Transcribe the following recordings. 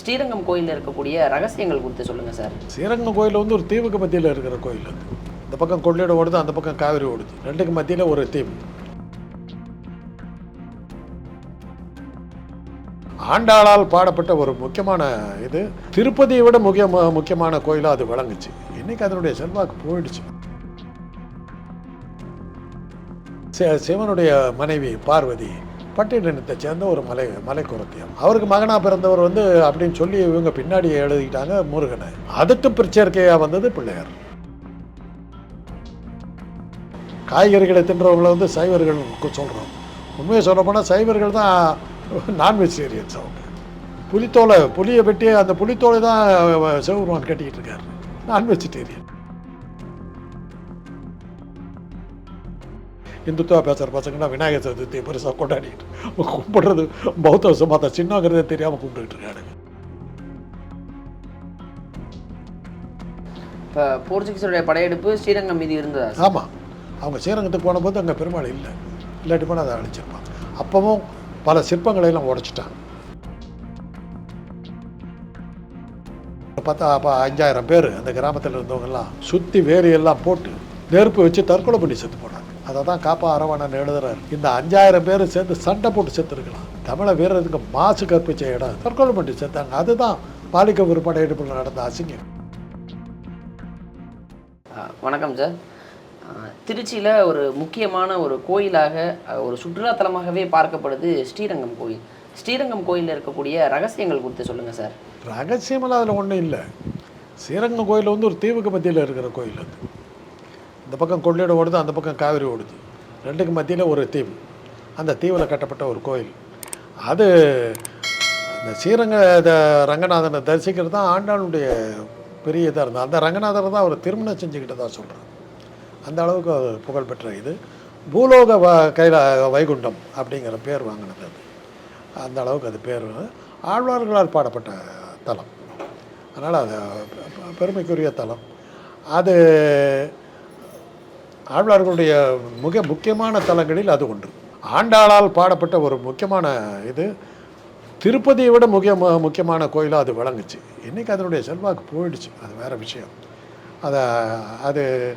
ஸ்ரீரங்கம் கோயிலில் இருக்கக்கூடிய ரகசியங்கள் குறித்து சொல்லுங்கள் சார். ஸ்ரீரங்கம் கோயில் வந்து ஒரு தீவுக்கு மத்தியில் இருக்கிற கோயில் அது. இந்த பக்கம் கொள்ளிடம் ஓடுது அந்த பக்கம் காவிரி ஓடுது. ரெண்டுக்கு மத்தியில் ஒரு தீவு. ஆண்டாளால் பாடப்பட்ட ஒரு முக்கியமான இது. திருப்பதியை விட முக்கிய முக்கியமான கோயிலாக அது விளங்குச்சு. இன்னைக்கு அதனுடைய செல்வாக்கு போயிடுச்சு. சிவனுடைய மனைவி பார்வதி பட்டியலினத்தை சேர்ந்த ஒரு மலை மலை குரத்தியம் அவருக்கு மகனாக பிறந்தவர் வந்து அப்படின்னு சொல்லி இவங்க பின்னாடி எழுதிக்கிட்டாங்க முருகனை அதுக்கு பிற்சேர்க்கையாக வந்தது பிள்ளையார் காய்கறிகளை தின்றவங்களை வந்து சைவர்கள் சொல்கிறோம் உண்மையை சொல்ல போனால் சைவர்கள் தான் நான்வெஜிடேரியன்ஸ் அவங்க புலித்தோலை புலியை வெட்டி அந்த புலித்தோலை தான் சிவபெருமான் கட்டிக்கிட்டு இருக்காரு நான் வெஜிடேரியன் இந்துத்துவா பேசுகிற பசங்கன்னா விநாயகர் சதுர்த்தி பெருசாக கொண்டாடிட்டு கும்பிடுறது பௌத்த சுமத்த சின்னங்கிறதே தெரியாமல் கும்பிட்டுக்கிட்டு இருக்கானுங்க இப்போ போர்ச்சுகீஸருடைய படையெடுப்பு ஸ்ரீரங்கம் மீது இருந்ததா? ஆமாம் அவங்க ஸ்ரீரங்கத்துக்கு போனபோது அங்கே பெருமாள் இல்லை. இல்லாட்டி போனால் அதை அழிச்சிருப்பான் அப்பவும் பல சிற்பங்களை எல்லாம் உடைச்சிட்டாங்க. பார்த்தா அப்போ அஞ்சாயிரம் பேர் அந்த கிராமத்தில் இருந்தவங்கெல்லாம் சுற்றி வேலி எல்லாம் போட்டு நெருப்பு வச்சு தற்கொலை பண்ணி செத்து போனாங்க. அதை தான் காப்பா அரவாணன் எழுதுறாரு. இந்த அஞ்சாயிரம் பேர் சேர்ந்து சண்டை போட்டு செத்துருக்கலாம். தமிழ வீரருக்கு மாசு கற்பிச்ச இடம் தற்கொலை பண்ணி செத்தாங்க. அதுதான் பாலிக்க ஒரு படையெடுப்பில் நடந்த அசிங்கம். வணக்கம் சார். திருச்சியில் ஒரு முக்கியமான ஒரு கோயிலாக ஒரு சுற்றுலாத்தலமாகவே பார்க்கப்படுது ஸ்ரீரங்கம் கோயில். ஸ்ரீரங்கம் கோயிலில் இருக்கக்கூடிய ரகசியங்கள் குறித்து சொல்லுங்கள் சார். ரகசியமெல்லாம் அதில் ஒன்றும் இல்லை. ஸ்ரீரங்கம் கோயில் வந்து ஒரு தீவுக்கு மத்தியில் இருக்கிற கோயில் அது. இந்த பக்கம் கொள்ளிடம் ஓடுது அந்த பக்கம் காவிரி ஓடுது. ரெண்டுக்கு மத்தியில் ஒரு தீவு. அந்த தீவில் கட்டப்பட்ட ஒரு கோயில். அது இந்த ஸ்ரீரங்க ரங்கநாதனை தரிசிக்கிறது தான் ஆண்டாளுடைய பெரிய இதாக இருந்தது. அந்த ரங்கநாதரை தான் அவர் திருமணம் செஞ்சுக்கிட்டதா சொல்கிறார் அந்த அளவுக்கு அது புகழ்பெற்ற இது. பூலோக வ கைல வைகுண்டம் அப்படிங்கிற பேர் வாங்கினது அது. அந்த அளவுக்கு அது பேர் ஆழ்வார்களால் பாடப்பட்ட தலம். அதனால் அது பெருமைக்குரிய தலம். அது ஆழ்வார்களுடைய மிக முக்கியமான தலங்களில் அது ஒன்று. ஆண்டாளால் பாடப்பட்ட ஒரு முக்கியமான இது திருப்பதியை விட முக்கிய முக்கியமான கோயிலாக அது விளங்குச்சு. இன்றைக்கி அதனுடைய செல்வாக்கு போயிடுச்சு. அது வேறு விஷயம். அதை அது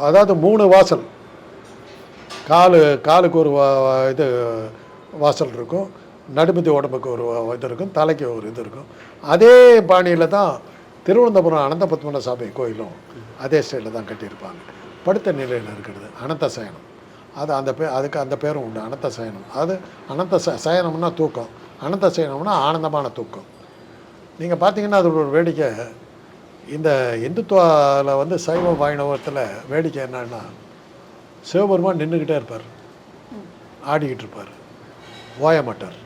அதாவது மூணு வாசல். காலு காலுக்கு ஒரு வா- இது வாசல் இருக்கும். நடுமதி உடம்புக்கு ஒரு இது இருக்கும். தலைக்கு ஒரு இது இருக்கும். அதே பாணியில் தான் திருவனந்தபுரம் அனந்த பத்மன சாமி கோயிலும் அதே ஸ்டைலில் தான் கட்டியிருப்பாங்க. படுத்த நிலையில் இருக்கிறது அனந்த சயனம் அது அந்த பே அதுக்கு அந்த பேரும் உண்டு அனந்த சயனம் அது அனந்த ச சயனம்னா தூக்கம் அனந்த சயனம்னா ஆனந்தமான தூக்கம். நீங்கள் பார்த்தீங்கன்னா அது ஒரு வேடிக்கை இந்த இந்துத்துவாவில் வந்து சைவ வைணவத்தில் வேடிக்கை என்னன்னா சிவபெருமான் நின்றுக்கிட்டே இருப்பார். ஆடிக்கிட்டு இருப்பார். ஓய மாட்டார்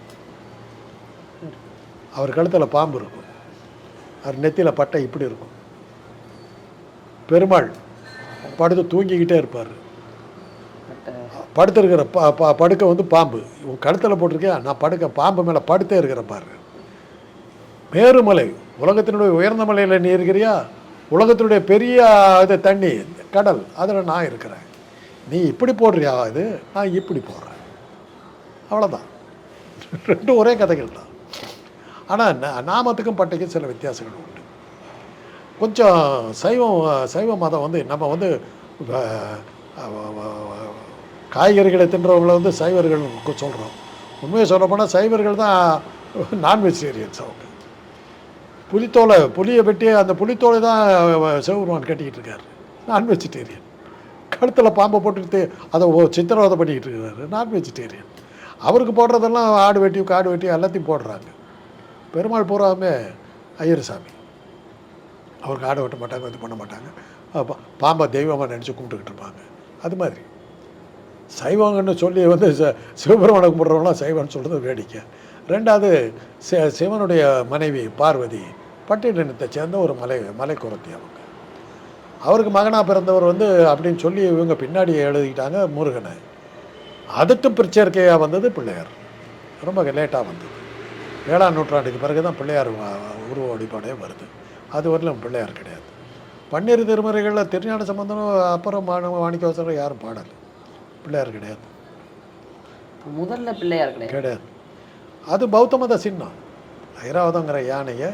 அவர் கழுத்தில் பாம்பு இருக்கும். அவர் நெத்தியில் பட்டை இப்படி இருக்கும். பெருமாள் படுத்து தூங்கிக்கிட்டே இருப்பார். பட் படுத்திருக்கிற பா பா- படுக்கை வந்து பாம்பு. உன் கழுத்தில் போட்டிருக்கியா? நான் படுக்க பாம்பு மேலே படுத்தே இருக்கிற பாரு. மேருமலை உலகத்தினுடைய உயர்ந்த மலையில் நீ இருக்கிறியா? உலகத்தினுடைய பெரிய இது தண்ணி கடல் அதில் நான் இருக்கிறேன். நீ இப்படி போடுறியா இது? நான் இப்படி போடுறேன். அவ்வளோதான் ரெண்டும் ஒரே கதைகள் தான். ஆனால் நாமத்துக்கும் பட்டைக்கும் சில வித்தியாசங்கள் உண்டு. கொஞ்சம் சைவம் சைவ மதம் வந்து நம்ம வந்து காய்கறிகளை தின்றவங்களை வந்து சைவர்கள் சொல்கிறோம் உண்மையை சொல்லப்போனால் சைவர்கள் தான் நான்வெஜிடேரியன்ஸ் அவங்க. புலித்தோலை புளியை வெட்டி அந்த புலித்தோலை தான் சிவபெருமான் கட்டிக்கிட்டு இருக்காரு. நான்வெஜிடேரியன் கழுத்தில் பாம்பை போட்டுக்கிட்டு அதை ஓ- சித்திரவதை பண்ணிக்கிட்டு இருக்கிறாரு நான்வெஜிடேரியன் அவருக்கு போடுறதெல்லாம் ஆடு வெட்டி காடு வெட்டி எல்லாத்தையும் போடுறாங்க. பெருமாள் பூராமே ஐயர் சாமி. அவருக்கு ஆடை வெட்ட மாட்டாங்க இது பண்ண மாட்டாங்க. பாம்பை தெய்வமாக நினச்சி கும்பிட்டுக்கிட்டு இருப்பாங்க. அது மாதிரி. சைவங்கன்னு சொல்லி வந்து ச- சிவபெருமானை கும்பிட்றவங்களாம் சைவம்னு சொல்கிறது வேடிக்கை. ரெண்டாவது சி- சிவனுடைய மனைவி பார்வதி பட்டியலினத்தை சேர்ந்த ஒரு மலை மலை குரத்தி அவங்க. அவருக்கு மகனாக பிறந்தவர் வந்து அப்படின்னு சொல்லி இவங்க பின்னாடி எழுதிக்கிட்டாங்க முருகனை. அதுக்கு பிற்சேர்க்கையாக வந்தது பிள்ளையார். ரொம்ப லேட்டாக வந்தது. ஏழாம் நூற்றாண்டுக்கு பிறகு தான் பிள்ளையார் உருவ வழிபாடே வருது. அது வரலும் பிள்ளையார் கிடையாது. பன்னிரு திருமுறைகளில் திருஞான சம்பந்தனும் அப்புறம் மாணவ மாணிக்கவாசகர் யாரும் பாடலை. பிள்ளையார் கிடையாது. முதல்ல பிள்ளையார் கிடையாது. கிடையாது. அது பௌத்த மத சின்னம். ஐராவதங்கிற யானையை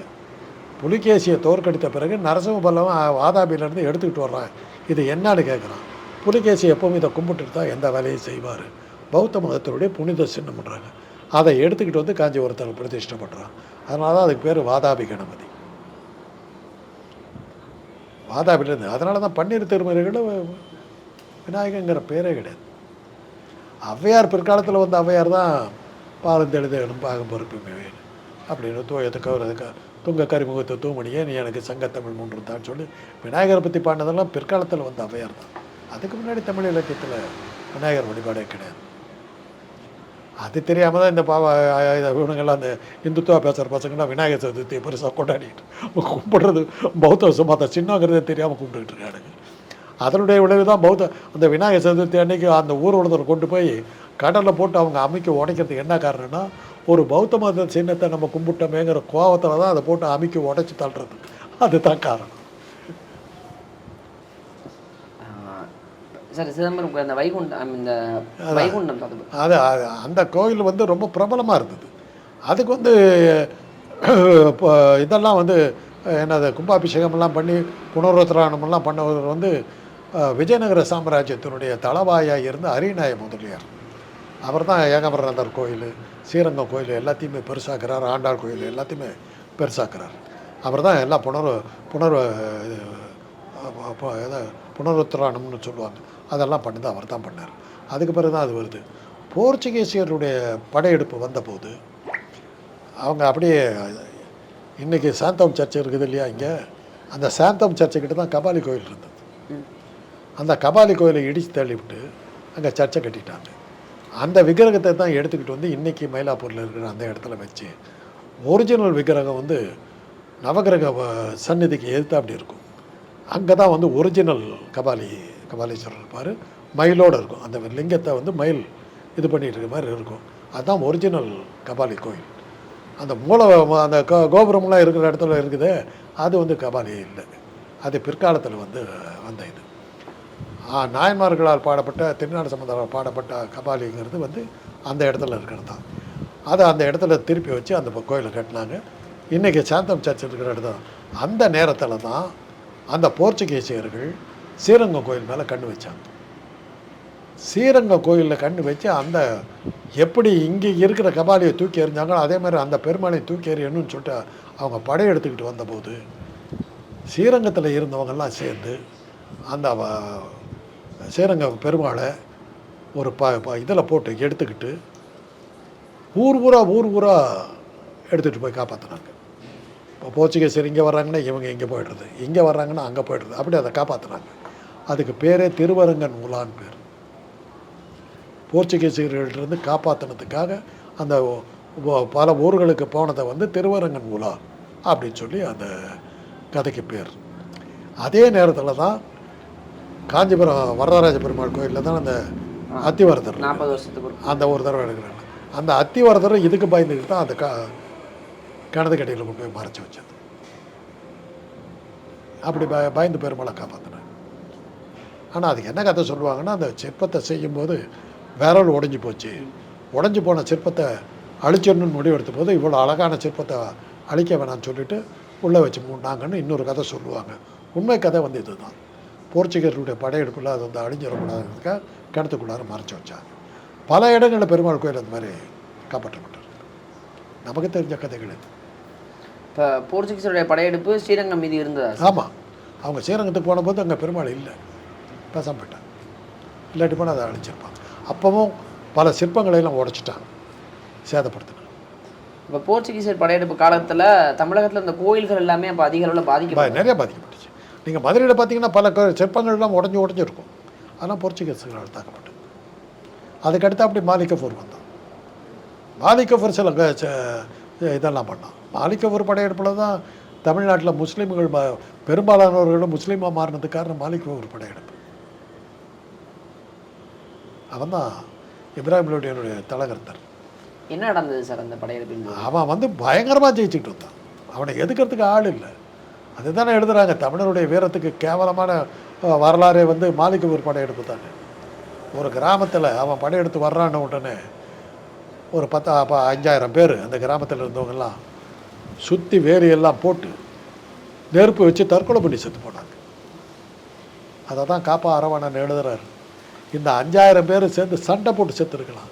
புலிகேசியை தோற்கடித்த பிறகு நரசிம்ம பல்லவன் வாதாபியிலேருந்து எடுத்துக்கிட்டு வர்றான். இது என்னன்னு கேட்குறான் புலிகேசி எப்பவும் இதை கும்பிட்டுட்டு தான் எந்த வேலையும் செய்வார். பௌத்த மதத்தினுடைய புனித சின்னம்ன்றாங்க. அதை எடுத்துக்கிட்டு வந்து காஞ்சிபுரத்தில் பிரதிஷ்டை பண்ணுறான் அதனால தான் அதுக்கு பேர் வாதாபி கணபதி. வாதாபிலேருந்து அதனால தான் பன்னீர் திருமறைகளில் விநாயகங்கிற பேரே கிடையாது. ஔவையார் பிற்காலத்தில் வந்த ஔவையார் தான் பாலம் பாகம் பொறுப்புமே அப்படின்னு தூயத்துக்கு கௌரதுக்கு துங்க கரிமுகத்தை தூமணியே நீ எனக்கு சங்கத்தமிழ் மூன்று தான் சொல்லி விநாயகரை பற்றி பாடினதெல்லாம் பிற்காலத்தில் வந்த ஔவையார் தான். அதுக்கு முன்னாடி தமிழ் இலக்கியத்தில் விநாயகர் வழிபாடே கிடையாது. அது தெரியாமல் தான் இந்த பாவ இவனுங்கள்லாம் அந்த இந்துத்துவா பேசுகிற பசங்கன்னா விநாயகர் சதுர்த்தியை பெருசாக கொண்டாடிட்டு கும்பிடுறது பௌத்த சுமத்த சின்னங்கிறதே தெரியாமல் கும்பிட்டுக்கிட்டு இருக்கானுங்க. அதனுடைய விளைவு தான் பௌத்த அந்த விநாயகர் சதுர்த்தி அன்னைக்கு அந்த ஊர்வலத்தில் கொண்டு போய் கடலில் போட்டு அவங்க அமைக்க உடைக்கிறதுக்கு என்ன காரணம்னா ஒரு பௌத்த மத சின்னத்தை நம்ம கும்பிட்டோமேங்கிற கோவத்தில் தான் அதை போட்டு அமைக்க உடைச்சி தள்ளுறது. அதுதான் காரணம். சார் சிதம்பரம் அந்த வைகுண்டம் இந்த வைகுண்டம் அது. அந்த கோயில் வந்து ரொம்ப பிரபலமாக இருந்தது. அதுக்கு வந்து இப்போ இதெல்லாம் வந்து என்னது கும்பாபிஷேகமெல்லாம் பண்ணி புனருத்தராயணமெல்லாம் பண்ணவர் வந்து விஜயநகர சாம்ராஜ்யத்தினுடைய தளவாயாக இருந்த அரியநாய முதலியார். அவர் தான் ஏகாம்பரநாதர் கோயில் ஸ்ரீரங்கம் கோயில் எல்லாத்தையுமே பெருசாக்குறார் ஆண்டாள் கோயில் எல்லாத்தையுமே பெருசாக்குறார். அவர் தான் எல்லாம் புனர் புனர் புனருத்தராயணம்னு சொல்லுவாங்க. அதெல்லாம் பண்ணது அவர் தான் பண்ணார். அதுக்கு பிறகு தான் அது வருது. போர்ச்சுகீசியருடைய படையெடுப்பு வந்தபோது அவங்க அப்படியே இன்றைக்கி சாந்தம் சர்ச் இருக்குது இல்லையா இங்கே? அந்த சாந்தம் சர்ச்சுக்கிட்ட தான் கபாலி கோயில் இருந்தது. அந்த கபாலி கோயிலை இடித்து தள்ளிவிட்டு அங்கே சர்ச்சை கட்டிட்டாங்க. அந்த விக்கிரகத்தை தான் எடுத்துக்கிட்டு வந்து இன்றைக்கி மயிலாப்பூரில் இருக்கிற அந்த இடத்துல வச்சு ஒரிஜினல் விக்கிரகம் வந்து நவகிரக சந்நிதிக்கு எதிர்த்து அப்படி இருக்கும். அங்கே தான் வந்து ஒரிஜினல் கபாலி கபாலீஸ்வரர் இருப்பார் மயிலோடு இருக்கும். அந்த லிங்கத்தை வந்து மயில் இது பண்ணிகிட்டு இருக்க மாதிரி இருக்கும். அதுதான் ஒரிஜினல் கபாலி கோயில். அந்த மூல அந்த கோபுரம்லாம் இருக்கிற இடத்துல இருக்குது அது வந்து கபாலி இல்லை. அது பிற்காலத்தில் வந்து வந்த இது. நாயன்மார்களால் பாடப்பட்ட திருநாடு சம்பந்தரால் பாடப்பட்ட கபாலிங்கிறது வந்து அந்த இடத்துல இருக்கிறது தான். அதை அந்த இடத்துல திருப்பி வச்சு அந்த கோயிலை கட்டினாங்க. இன்றைக்கி சாந்தம் சர்ச் இருக்கிற இடத்துல அந்த நேரத்தில் தான் அந்த போர்ச்சுகீசியர்கள் ஸ்ரீரங்கம் கோயில் மேலே கண்ணு வச்சாங்க. ஸ்ரீரங்கம் கோயிலில் கண்ணு வச்சு அந்த எப்படி இங்கே இருக்கிற கபாலியை தூக்கி எறிஞ்சாங்களோ அதே மாதிரி அந்த பெருமாளையை தூக்கி எறியணும்னு சொல்லிட்டு அவங்க படையெடுத்துக்கிட்டு வந்தபோது ஸ்ரீரங்கத்தில் இருந்தவங்கெல்லாம் சேர்ந்து அந்த ஸ்ரீரங்க பெருமாளை ஒரு ப இதில் போட்டு எடுத்துக்கிட்டு ஊர் ஊரா ஊர் ஊரா எடுத்துகிட்டு போய் காப்பாற்றினாங்க இப்போ போர்ச்சுகீசர் இங்கே வர்றாங்கன்னா இவங்க இங்கே போயிடுறது இங்கே வர்றாங்கன்னா அங்கே போயிடுறது அப்படி அதை காப்பாற்றினாங்க அதுக்கு பேரே திருவரங்கன் உலான்னு பேர். போர்ச்சுகீசியர்களிட்டிருந்து காப்பாற்றினதுக்காக அந்த பல ஊர்களுக்கு போனதை வந்து திருவரங்கன் உலா அப்படின்னு சொல்லி அந்த கதைக்கு பேர். அதே நேரத்தில் தான் காஞ்சிபுரம் வரதராஜ பெருமாள் கோயிலில் தான் அந்த அத்திவரதர் நாற்பது வருஷத்துக்கு அந்த ஒரு தடவை எடுக்கிறாங்க. அந்த அத்திவரதரும் இதுக்கு பயந்துக்கிட்டு தான் அந்த க கிணத்து கடையில் கொண்டு போய் மறைச்சி வச்சது. அப்படி பய பயந்து பெருமாளை காப்பாற்றினாங்க ஆனால் அதுக்கு என்ன கதை சொல்லுவாங்கன்னா அந்த சிற்பத்தை செய்யும்போது விரல் உடைஞ்சு போச்சு. உடைஞ்சு போன சிற்பத்தை அழிச்சிடணும்னு முடிவெடுத்த போது இவ்வளோ அழகான சிற்பத்தை அழிக்க வேணாம்னு சொல்லிட்டு உள்ளே வச்சு மூடினாங்கன்னு இன்னொரு கதை சொல்லுவாங்க. உண்மை கதை வந்து இதுதான். போர்ச்சுகீசருடைய படையெடுப்பில் அது வந்து அழிஞ்சிடக்கூடாதுக்காக கிணத்துக்குள்ளார மறைச்சி வச்சாங்க. பல இடங்களில் பெருமாள் கோயில் அந்த மாதிரி காப்பாற்றப்பட்டிருக்கு. நமக்கு தெரிஞ்ச கதைகள் இது. இப்போ போர்ச்சுகீஸருடைய படையெடுப்பு ஸ்ரீரங்கம் மீது இருந்ததா? ஆமாம் அவங்க ஸ்ரீரங்கத்துக்கு போனபோது அங்கே பெருமாள் இல்லை. பேசாம போயிட்டாங்க இல்லாட்டி போனால் அதை அழிச்சிருப்பாங்க அப்பவும் பல சிற்பங்களை எல்லாம் உடைச்சிட்டாங்க சேதப்படுத்தினாங்க இப்போ போர்ச்சுகீசர் படையெடுப்பு காலத்துல தமிழகத்துல இந்த கோயில்கள் எல்லாமே அப்போ அதிக அளவில் பா- பாதிக்கப்படும் நிறைய பாதிக்கப்பட்டுச்சு. நீங்கள் மதுரையில் பார்த்தீங்கன்னா பல சிற்பங்கள்லாம் உடஞ்சி உடஞ்சிருக்கும். அதெல்லாம் போர்ச்சுகீஸுகளால் தாக்கப்பட்டது அதுக்கடுத்து அப்படி மாலிகஃபூர் வந்தான். மாலிகஃபூர் சில இதெல்லாம் பண்ணான். மாலிகஃபூர் படையெடுப்பில் தான் தமிழ்நாட்டில் முஸ்லீம்கள் பெரும்பாலானவர்களும் முஸ்லீமாக மாறினது காரணம் மாலிகஃபூர் படையெடுப்பு. அவன் தான் இப்ராஹிம் லோடியனுடைய தலகர்த்தர். என்ன நடந்தது சார் அந்த படையெடுப்பின் போது? அவன் வந்து பயங்கரமாக ஜெயிச்சுட்டு வந்தான் அவனை எதுக்கிறதுக்கு ஆள் இல்லை. அதுதானே எழுதுறாங்க தமிழருடைய வீரத்துக்கு கேவலமான வரலாறே வந்து மாலிகபூர் படையெடுப்பு தானே. ஒரு கிராமத்தில் அவன் படையெடுத்து வர்றான உடனே ஒரு பத்து அஞ்சாயிரம் பேர் அந்த கிராமத்தில் இருந்தவங்கெல்லாம் சுற்றி வேலியெல்லாம் போட்டு நெருப்பு வச்சு தற்கொலை பண்ணி செத்து போனாங்க. அதை தான் காப்பா அரவணன் எழுதுறாரு. இந்த அஞ்சாயிரம் பேர் சேர்ந்து சண்டை போட்டு செத்துருக்கலாம்.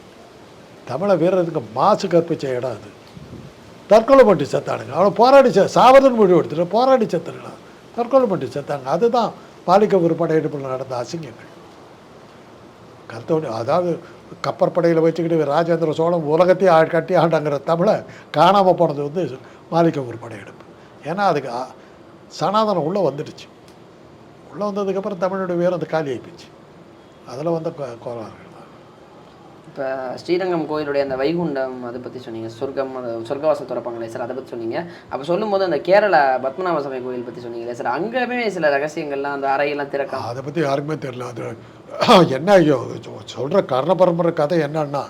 தமிழை வீரருக்கு மாசு கற்பிச்ச இடம் அது. தற்கொலை பண்ணி செத்தானுங்க. அவனை போராடி செ சாவதன் முடிவு எடுத்துட்டு போராடி செத்துருக்கலாம். தற்கொலை பண்ணி செத்தாங்க. அதுதான் பாலிக்க படையெடுப்பில் நடந்த அசிங்கங்கள். கருத்தோடு அதாவது கப்பற்படையில் வச்சுக்கிட்டு ராஜேந்திர சோழன் உலகத்தையே ஆ- கட்டி ஆண்டாங்கிற தமிழை காணாமல் போனது வந்து மாலிக்க ஒரு படையெடுப்பு ஏன்னா அதுக்கு சனாதனம் உள்ளே வந்துடுச்சு. உள்ளே வந்ததுக்கப்புறம் தமிழோட வீரம் அது காலி ஆகிப்போச்சு அதில் வந்த கோளாறுகள் இப்போ ஸ்ரீரங்கம் கோயிலுடைய அந்த வைகுண்டம் அதை பற்றி சொன்னீங்க. சொர்க்கம் அந்த சொர்க்கவாசல் திறப்பாங்களே சார் அதை பற்றி சொன்னீங்க. அப்போ சொல்லும்போது அந்த கேரளா பத்மநாப சுவாமி கோயில் பற்றி சொன்னீங்களே சார் அங்கேயுமே சில ரகசியங்கள்லாம் அந்த அறையெல்லாம் திறക്കാം அதை பற்றி யாருக்குமே தெரியல. அது என்ன ஐயோ சொல்கிற கர்ண பரம்பரை கதை என்னன்னா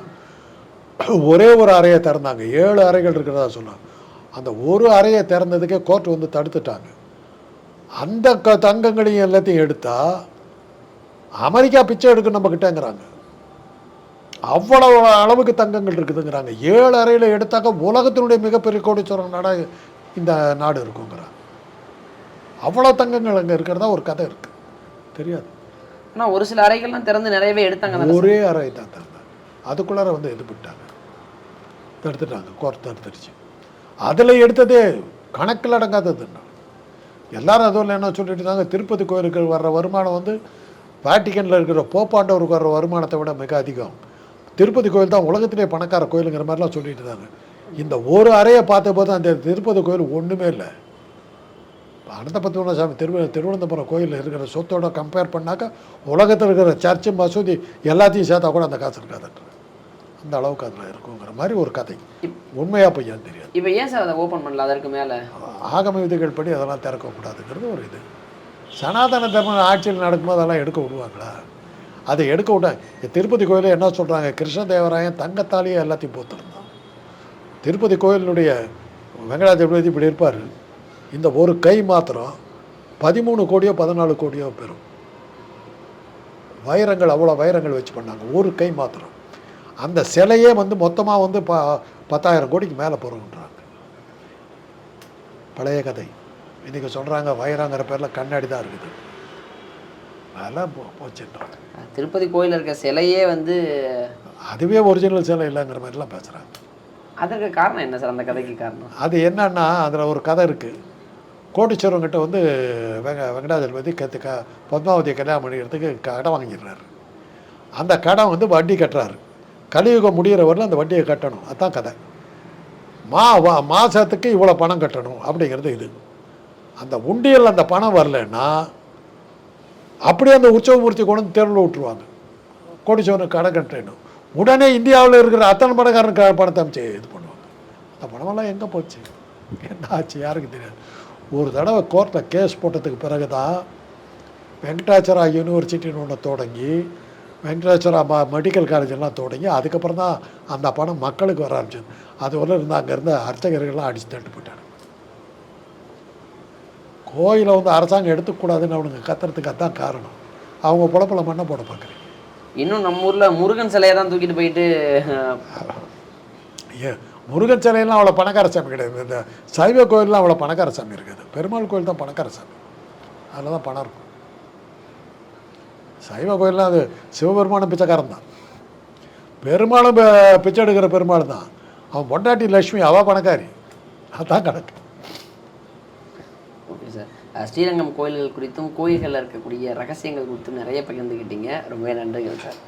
ஒரே ஒரு அறையை திறந்தாங்க. ஏழு அறைகள் இருக்கிறதா சொன்னாங்க. அந்த ஒரு அறையை திறந்ததுக்கே கோர்ட் வந்து தடுத்துட்டாங்க. அந்த க தங்கங்களையும் எல்லாத்தையும் எடுத்தா அமெரிக்கா பிச்சை எடுக்க நம்ம கிட்டங்கிறாங்க அவ்வளவு அளவுக்கு தங்கங்கள் இருக்குதுங்கிறாங்க. ஏழு அறையில் எடுத்தாக்க உலகத்தினுடைய மிகப்பெரிய கோடீஸ்வரன் நாடாக இந்த நாடு இருக்குங்கிறாங்க. அவ்வளோ தங்கங்கள் அங்கே இருக்கிறதா ஒரு கதை இருக்குது தெரியாது. ஆனால் ஒரு சில அறைகள்லாம் திறந்து நிறையவே எடுத்தாங்க ஒரே அறை தான் திறந்தாங்க. அதுக்குள்ளார வந்து இது விட்டாங்க தடுத்துட்டாங்க கோர்ட் தடுத்துடுச்சு. அதில் எடுத்ததே கணக்கில் அடங்காததுன்னா. எல்லாரும் அதுவும் என்ன சொல்லிட்டு இருந்தாங்க. திருப்பதி கோயிலுக்கு வர்ற வருமானம் வந்து வேட்டிக்கனில் இருக்கிற போப்பாண்டவருக்கு வர்ற வருமானத்தை விட மிக அதிகம். திருப்பதி கோயில் தான் உலகத்திலே பணக்கார கோயிலுங்கிற மாதிரிலாம் சொல்லிட்டு இருந்தாங்க. இந்த ஒரு அறையை பார்த்த போது அந்த திருப்பதி கோயில் ஒன்றுமே இல்லை. அனந்தபத்மநாப சாமி திரு திருவனந்தபுரம் கோயிலில் இருக்கிற சொத்தோட கம்பேர் பண்ணாக்கா உலகத்தில் இருக்கிற சர்ச்சு மசூதி எல்லாத்தையும் சேர்த்தா கூட அந்த காசு இருக்காதுன்ற அந்த அளவுக்கு அதில் இருக்குங்கிற மாதிரி ஒரு கதை. உண்மையா பையன் தெரியாது. இப்போ ஏன் சார் அதை ஓப்பன் பண்ணல? அதற்கு மேலே? ஆகம விதிகள் படி அதெல்லாம் திறக்கக்கூடாதுங்கிறது ஒரு இது. சனாதன தர்ம ஆட்சியில் நடக்கும்போது அதெல்லாம் எடுக்க விடுவாங்களா? அதை எடுக்க விட்டாங்க திருப்பதி கோயிலில் என்ன சொல்கிறாங்க கிருஷ்ணதேவராயன் தங்கத்தாலேயே எல்லாத்தையும் போத்திருந்தான். திருப்பதி கோயிலினுடைய வெங்கடாஜலபதி இப்படி இருப்பார். இந்த ஒரு கை மாத்திரம் பதிமூணு கோடியோ பதினாலு கோடியோ பெறும். வைரங்கள் அவ்வளோ வைரங்கள் வச்சு பண்ணாங்க. ஒரு கை மாத்திரம். அந்த சிலையே வந்து மொத்தமாக வந்து ப பத்தாயிரம் கோடிக்கு மேலே போகிறோன்றாங்க பழைய கதை. இன்றைக்கி சொல்கிறாங்க வைரங்கிற பேரில் கண்ணாடி தான் இருக்குது. அதெல்லாம் போ போச்சுன்றாங்க திருப்பதி கோயிலில் இருக்க சிலையே வந்து அதுவே ஒரிஜினல் சிலை இல்லைங்கிற மாதிரிலாம் பேசுகிறாங்க அதற்கு காரணம் என்ன சார் அந்த கதைக்கு காரணம்? அது என்னன்னா அதில் ஒரு கதை இருக்குது கோட்டீஸ்வரங்கிட்ட வந்து வெங்க வெங்கடாஜலபதி கத்து க பத்மாவதியை கல்யாணம் பண்ணிக்கிறதுக்கு கடன் வாங்கிடுறாரு. அந்த கடன் வந்து வட்டி கட்டுறாரு. கலியுகம் முடிகிற வரல அந்த வட்டியை கட்டணும். அதான் கதை. மா மாதத்துக்கு இவ்வளோ பணம் கட்டணும் அப்படிங்கிறது இது. அந்த உண்டியல் அந்த பணம் வரலன்னா அப்படியே அந்த உற்சவமூர்த்தி கொண்டு வந்து தெருவில் விட்டுருவாங்க. கோடீஸ்வரனுக்கு கடன் கட்டணும். உடனே இந்தியாவில் இருக்கிற அத்தனை பணக்காரன் க பணத்தை அமைச்சு இது பண்ணுவாங்க. அந்த பணமெல்லாம் எங்கே போச்சு? என்ன ஆச்சு? யாருக்கு தெரியாது. ஒரு தடவை கோர்ட்டில் கேஸ் போட்டதுக்கு பிறகு தான் வெங்கடாச்சரா யூனிவர்சிட்டின்னு ஒன்று தொடங்கி வெங்கடாச்சரா ம மெடிக்கல் காலேஜெல்லாம் தொடங்கி அதுக்கப்புறம் தான் அந்த பணம் மக்களுக்கு வர ஆரம்பிச்சது. அது வரல இருந்து அங்கேருந்து அர்ச்சகர்கள்லாம் அடித்து தட்டு போயிட்டாங்க. கோயிலை வந்து அரசாங்கம் எடுத்துக்கூடாதுன்னு அவனுங்க கத்துறதுக்கு அதான் காரணம். அவங்க பொழப்பில் மண்ணை போட பார்க்குறேன் இன்னும் நம்ம ஊரில் முருகன் சிலையை தான் தூக்கிட்டு போயிட்டு ஏ முருகன் சிலையெல்லாம் அவ்வளோ பணக்கார சாமி கிடையாது. இந்த சைவ கோயிலெலாம் அவ்வளோ பணக்கார சாமி இருக்காது. பெருமாள் கோயில் தான் பணக்கார சாமி. அதில் தான் பணம் இருக்கும். சைவ கோயில்லாம் அது சிவபெருமானும் பிச்சைக்காரன் தான். பெருமாளும் பிச்சை எடுக்கிற பெருமாள் தான். அவன் பொண்டாட்டி லட்சுமி அவள் பணக்காரி. அதான் கணக்கு. ஸ்ரீரங்கம் கோயில்கள் குறித்தும் கோயில்களில் இருக்கக்கூடிய ரகசியங்கள் குறித்தும் நிறைய பகிர்ந்துக்கிட்டீங்க ரொம்பவே நன்றிகள் சார்.